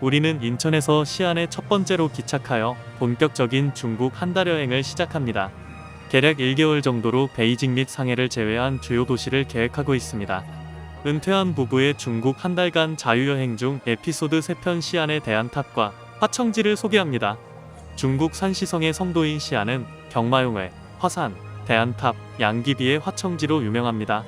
우리는 인천에서 시안에 첫 번째로 기착하여 본격적인 중국 한 달 여행을 시작합니다. 대략 1개월 정도로 베이징 및 상해를 제외한 주요 도시를 계획하고 있습니다. 은퇴한 부부의 중국 한 달간 자유여행 중 에피소드 3편 시안에 대한 탑과 화청지를 소개합니다. 중국 산시성의 성도인 시안은 경마용회, 화산, 대안탑, 양귀비의 화청지로 유명합니다.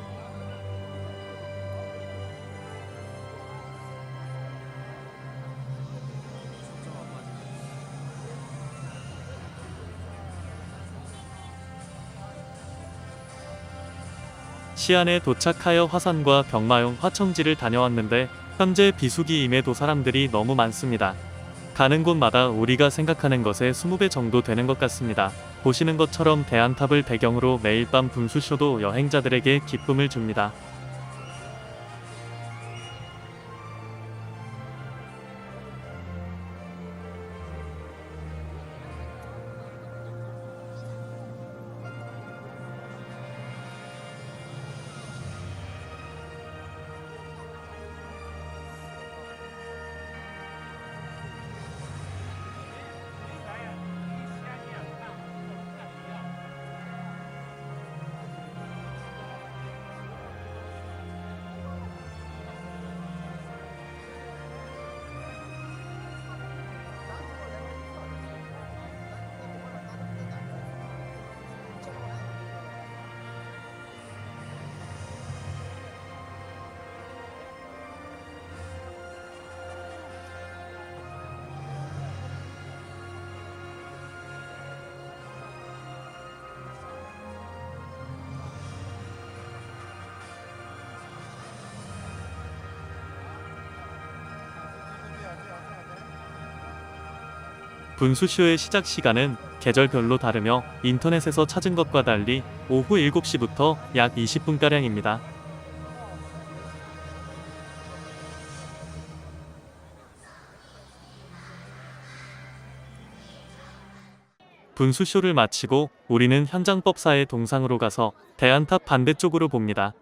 시안에 도착하여 화산과 병마용 화청지를 다녀왔는데 현재 비수기임에도 사람들이 너무 많습니다. 가는 곳마다 우리가 생각하는 것의 20배 정도 되는 것 같습니다. 보시는 것처럼 대안탑을 배경으로 매일 밤 분수쇼도 여행자들에게 기쁨을 줍니다. 분수쇼의 시작 시간은 계절별로 다르며 인터넷에서 찾은 것과 달리 오후 7시부터 약 20분가량입니다. 분수쇼를 마치고 우리는 현장법사의 동상으로 가서 대안탑 반대쪽으로 봅니다. “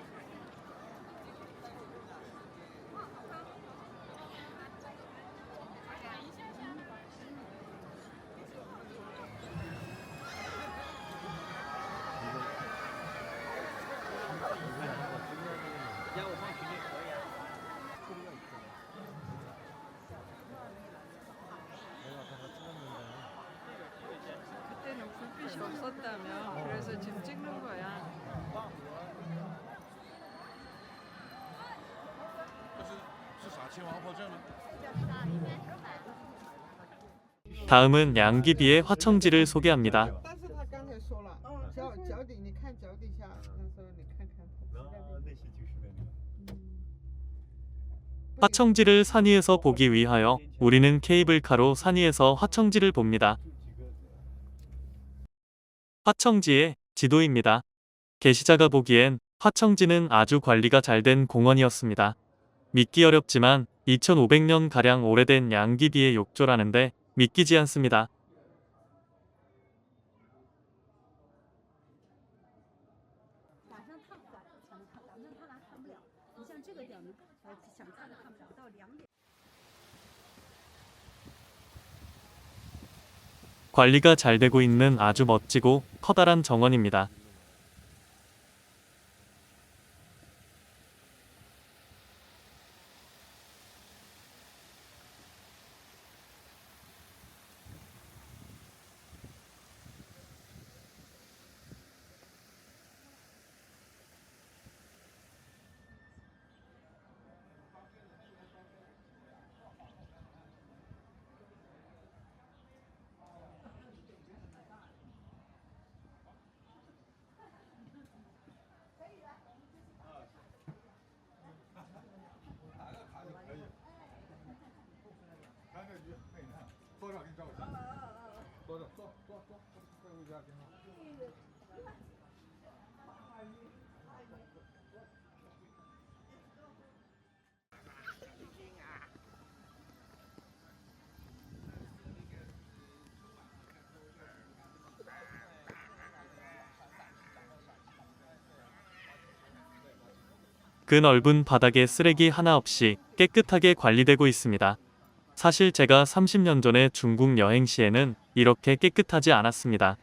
없었다며 그래서 지금 찍는 거야. 这是是啥青王坡镇呢？ 다음은 양귀비의 화청지를 소개합니다. 但是他刚才说了，脚脚底你看脚底下，他说你看看他在那里。 화청지를 산 위에서 보기 위하여 우리는 케이블카로 산 위에서 화청지를 봅니다. 화청지의 지도입니다. 게시자가 보기엔 화청지는 아주 관리가 잘 된 공원이었습니다. 믿기 어렵지만 2500년 가량 오래된 양귀비의 욕조라는데 믿기지 않습니다. 관리가 잘 되고 있는 아주 멋지고 커다란 정원입니다. 꺼져. 꺼, 꺼, 꺼, 꺼, 꺼, 그 넓은 바닥에 쓰레기 하나 없이 깨끗하게 관리되고 있습니다. 사실 제가 30년 전에 중국 여행 시에는 이렇게 깨끗하지 않았습니다.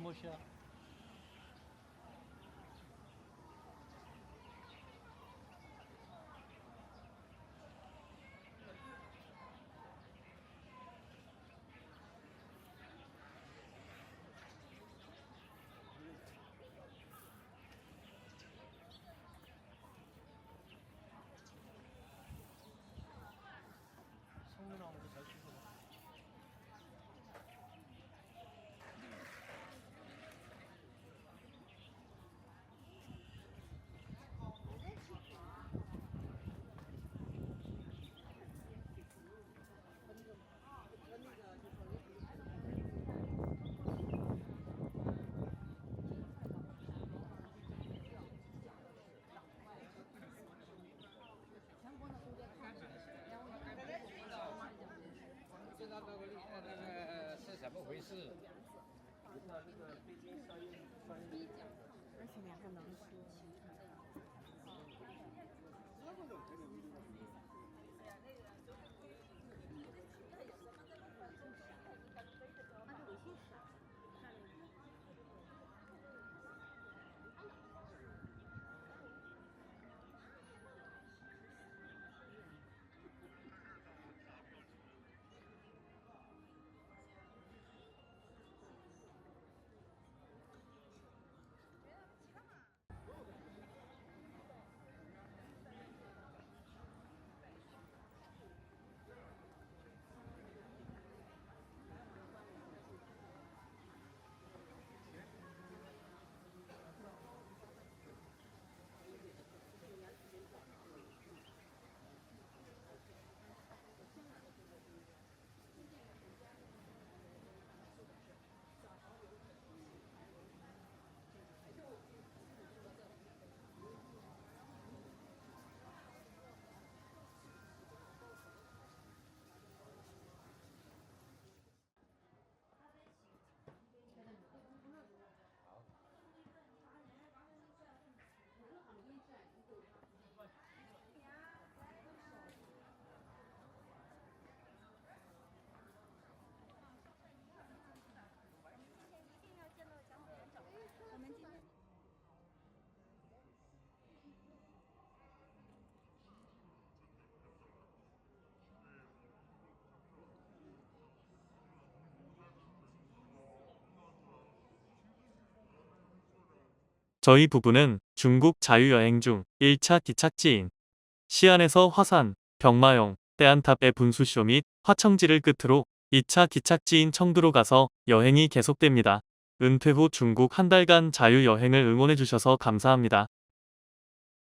木香。那个是怎么回事？而且两个农村。 저희 부부는 중국 자유여행 중 1차 기착지인 시안에서 화산, 병마용, 때안탑의 분수쇼 및 화청지를 끝으로 2차 기착지인 청두로 가서 여행이 계속됩니다. 은퇴 후 중국 한 달간 자유여행을 응원해주셔서 감사합니다.